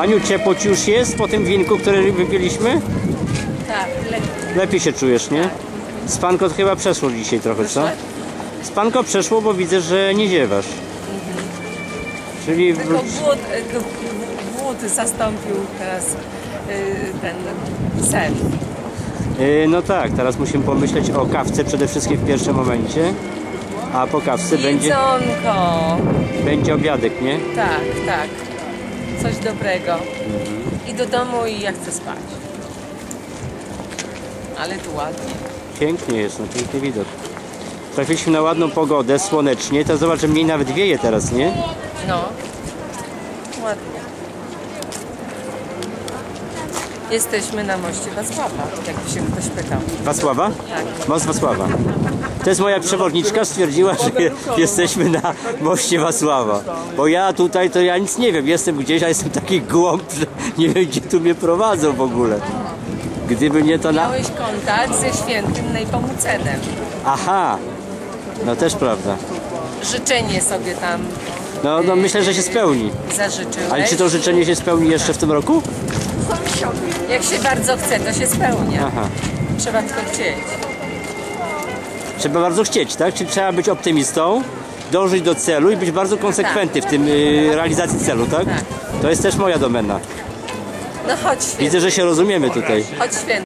Aniu, ciepło ci już jest po tym winku, które wypiliśmy? Tak, lepiej. Lepiej się czujesz, nie? Spanko chyba przeszło dzisiaj trochę, co? Spanko przeszło, bo widzę, że nie ziewasz. Czyli Tylko głód, y, głód zastąpił teraz y, ten sen. Yy, no tak, teraz musimy pomyśleć o kawce przede wszystkim w pierwszym momencie. A po kawce będzie, Jedzonko. będzie obiadek, nie? Tak, tak. Coś dobrego. I do domu i ja chcę spać. Ale tu ładnie. Pięknie jest, no piękny widok. Trafiliśmy na ładną pogodę, słonecznie, to zobacz, że mniej nawet wieje teraz, nie? No. Ładnie. Jesteśmy na moście Wacława, jakby się ktoś pytał. Wacława? Tak. Most Wacława. To jest moja przewodniczka, stwierdziła, że jesteśmy na moście Wacława. Bo ja tutaj to ja nic nie wiem, jestem gdzieś, a jestem taki głąb, że nie wiem gdzie tu mnie prowadzą w ogóle. Gdyby nie to na... Miałeś kontakt ze świętym Nejpomucenem. Aha, no też prawda. Życzenie sobie tam No, no myślę, że się spełni. zażyczyłeś. Ale czy to życzenie się spełni jeszcze w tym roku? Jak się bardzo chce, to się spełnia. Aha. Trzeba tylko chcieć. Trzeba bardzo chcieć, tak? Czyli trzeba być optymistą, dążyć do celu i być bardzo konsekwentny w tym y, realizacji celu, tak? Tak. To jest też moja domena. No chodź święty, Widzę, że się rozumiemy tutaj. chodź święty.